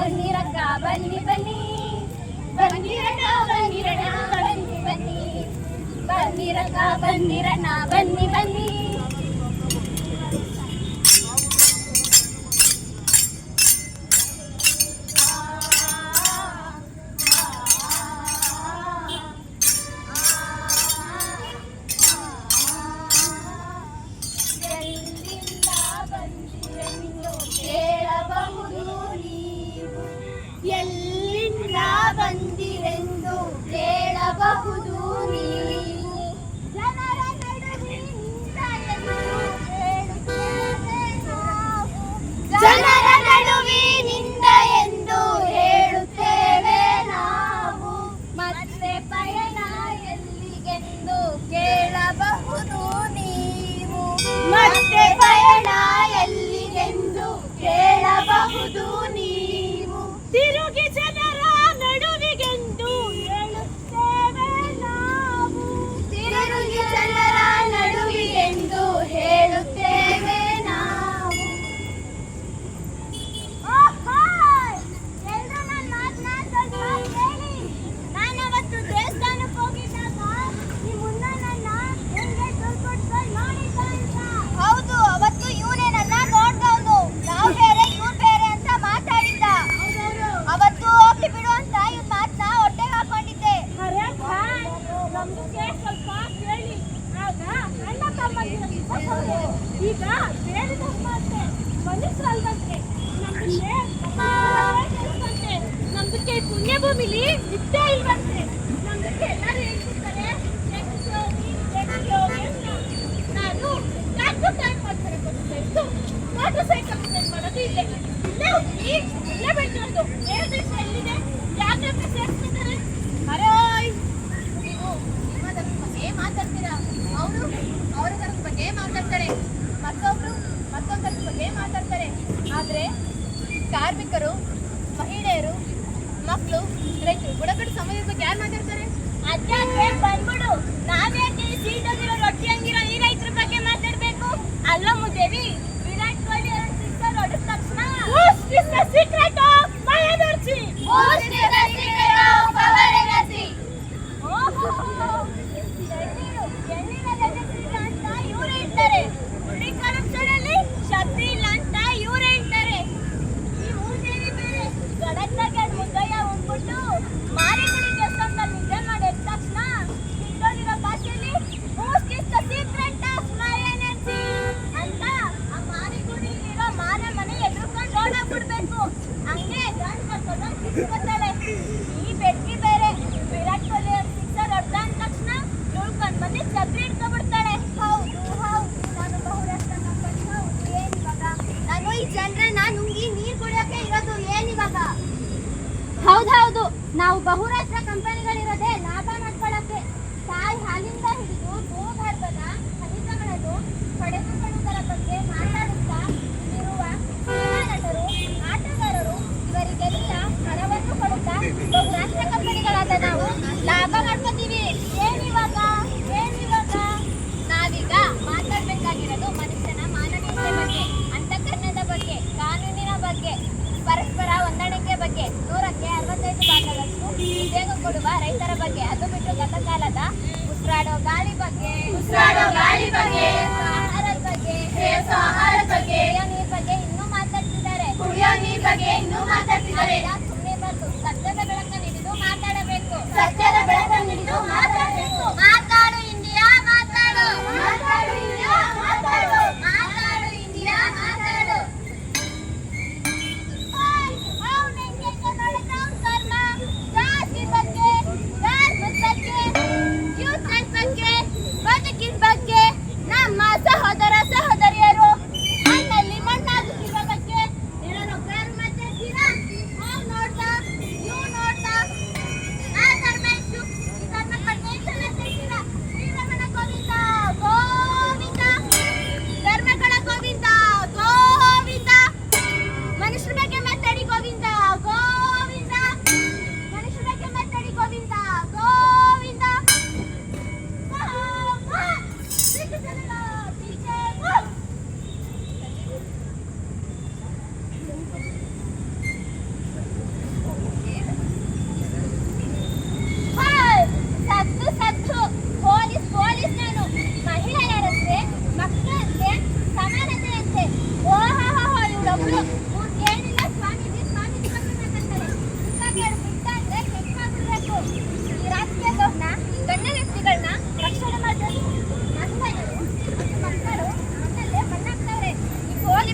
ಬಂದಿರಕ್ಕ ಬನ್ನಿ ಬನ್ನಿ ಬಂದಿರಣ್ಣ ಬಂದಿರಣ್ಣ ಬನ್ನಿ ಬನ್ನಿ ಬಂದಿರಕ್ಕ ಬಂದಿರಣ್ಣ ಬನ್ನಿ ಬನ್ನಿ ನಾವು ಬಹುರಾಷ್ಟ್ರ ಕಂಪನಿಗಳಿರೋದೇ ಲಾಭ ಮಾಡ್ಕೊಳ್ಳಕ್ಕೆ ತಾಯಿ ಹಾಲಿಂದ ಹಿಡಿದು ಭೂಗರ್ಭದ ಖನಿಜಗಳನ್ನು ಪಡೆದುಕೊಳ್ಳುವುದರ ಬಗ್ಗೆ ಮಾತಾಡುತ್ತಾ ಇರುವ ನಟರು ಆಟಗಾರರು ಇವರಿಗೆಲ್ಲ ಹಣವನ್ನು ಕೊಡುತ್ತಾ ಬಹುರಾಷ್ಟ್ರ ಕಂಪನಿಗಳಾದ ನಾವು ಲಾಭ ಮಾಡ್ಕೋತೀವಿ.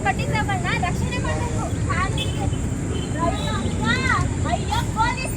కట్టిన వలన రక్షణ మండలకు అయ్యో పోలీస్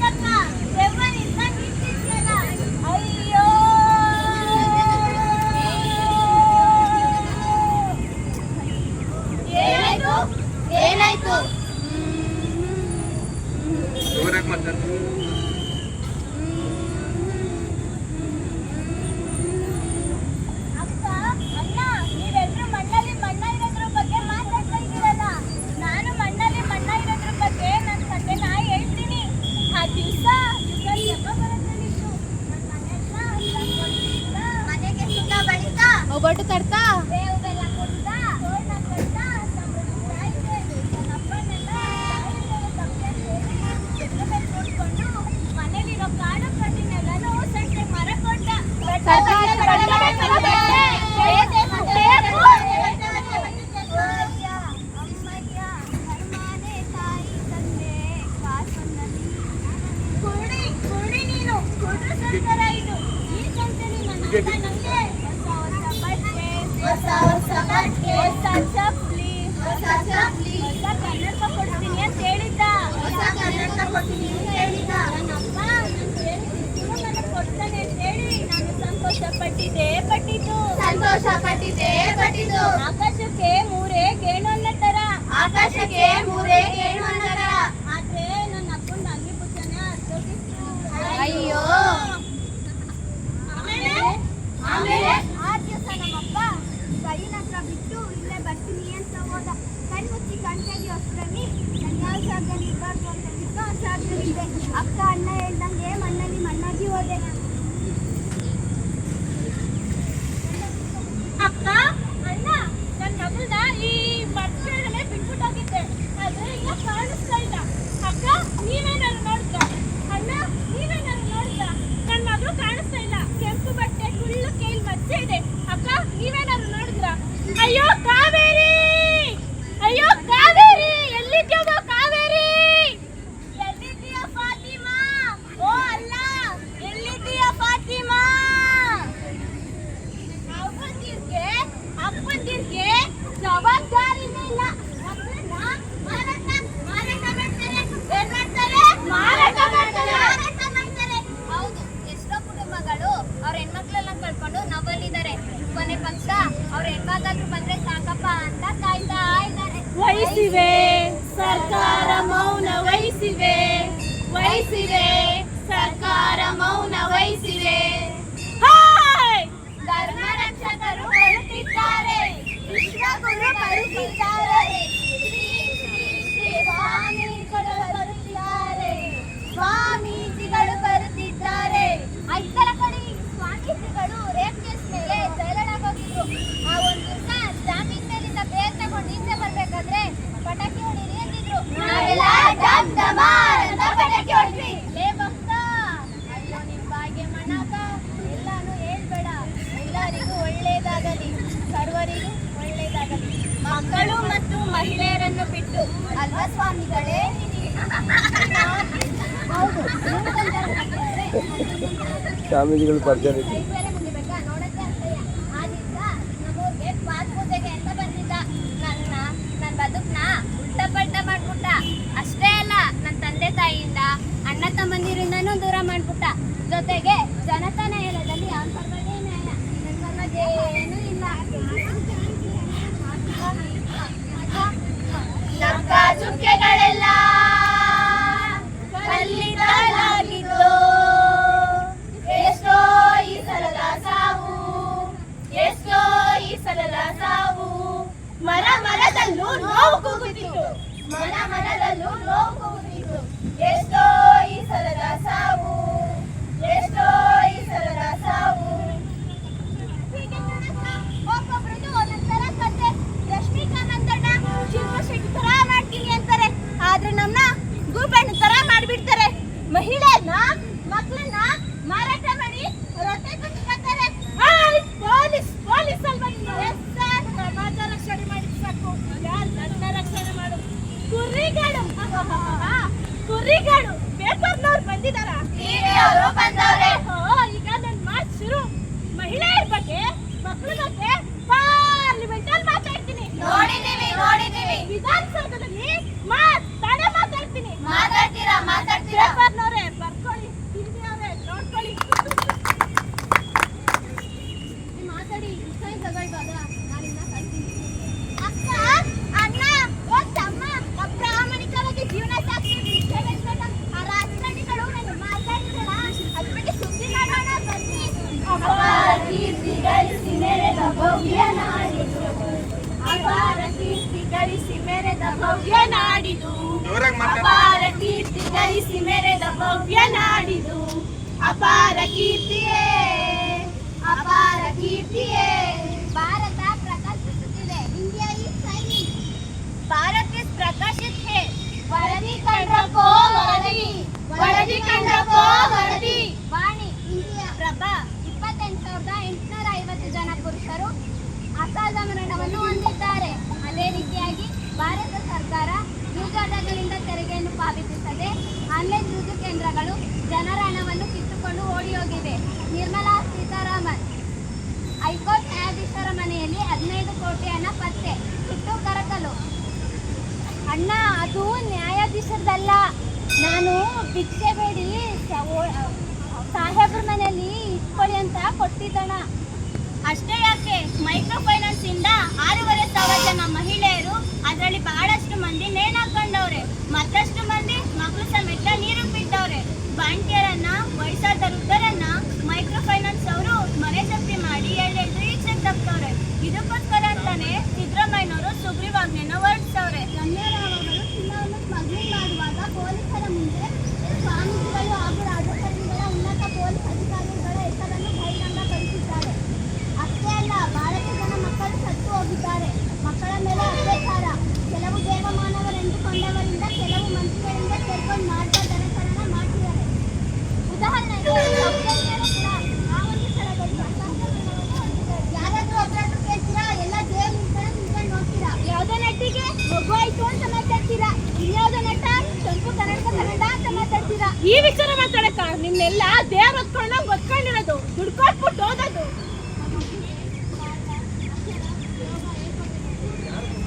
ಶಾಸ್ತ್ರನಿ ಕನ್ಯಾ ಶಾಸ್ತ್ರ ನಿರ್ಭರ್ ಶಾಸ್ತ್ರ ಅಕ್ಕ ಅಣ್ಣ ಹೇಳ್ದಂಗೆ ಮಕ್ಕಳು ಮತ್ತು ಮಹಿಳೆಯರನ್ನು ಬಿಟ್ಟು. ಅಲ್ವಾ ಸ್ವಾಮಿಗಳೇ? ಸ್ವಾಮೀಜಿಗಳು ಪರಿಚಯ దిగాడు ಕಂಡ್ರಪ್ಪೋ ವರದಿ ವಾಣಿ, ಪ್ರಭಾ ಇಪ್ಪತ್ತೆಂಟು ಸಾವಿರದ ಎಂಟುನೂರ ಐವತ್ತು ಜನ ಪುರುಷರು ಅಕಾಲ ಮರಣವನ್ನು ಹೊಂದಿದ್ದಾರೆ. ಅದೇ ರೀತಿಯಾಗಿ ಭಾರತ ಸರ್ಕಾರ ಯುಗಾದಗಳಿಂದ ತೆರಿಗೆಯನ್ನು ಪಾವತಿಸದೆ ಆನ್ಲೈನ್ ರುಜು ಕೇಂದ್ರಗಳು ಜನರ ಹಣವನ್ನು ಕಿತ್ತುಕೊಂಡು ಓಡಿ ಹೋಗಿವೆ. ನಿರ್ಮಲಾ ಸೀತಾರಾಮನ್, ಹೈಕೋರ್ಟ್ ನ್ಯಾಯಾಧೀಶರ ಮನೆಯಲ್ಲಿ ಹದಿನೈದು ಕೋಟಿ ಹಣ ಪತ್ತೆ, ಸುಟ್ಟು ಕರಕಲು. ಅಣ್ಣ, ಅದು ನ್ಯಾಯಾಧೀಶರದಲ್ಲ. ನಾನು ಭಿಕ್ಷೆ ಸಾಹೇಬ್ರ ಮನೆಯಲ್ಲಿ ಇಟ್ಕೊಳ್ಳಿ ಅಂತ ಕೊಟ್ಟಿದ್ದಣ. ಅಷ್ಟೇ ಯಾಕೆ? ಮೈಕ್ರೋ ಫೈನಾನ್ಸ್ ಇಂದ ಆರೂವರೆ ಸಾವಿರ ಜನ ಮಹಿಳೆಯರು ಅದರಲ್ಲಿ ಬಹಳಷ್ಟು ಮಂದಿ ನೇಣಾಕೊಂಡವ್ರೆ ಮತ್ತಷ್ಟು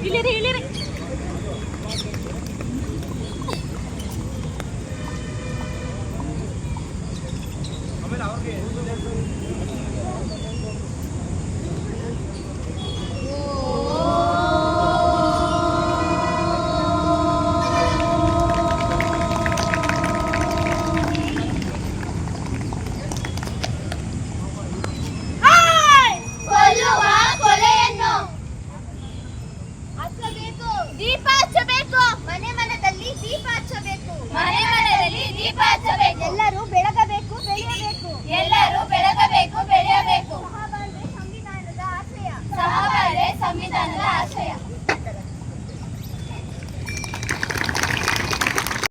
İleri ileri.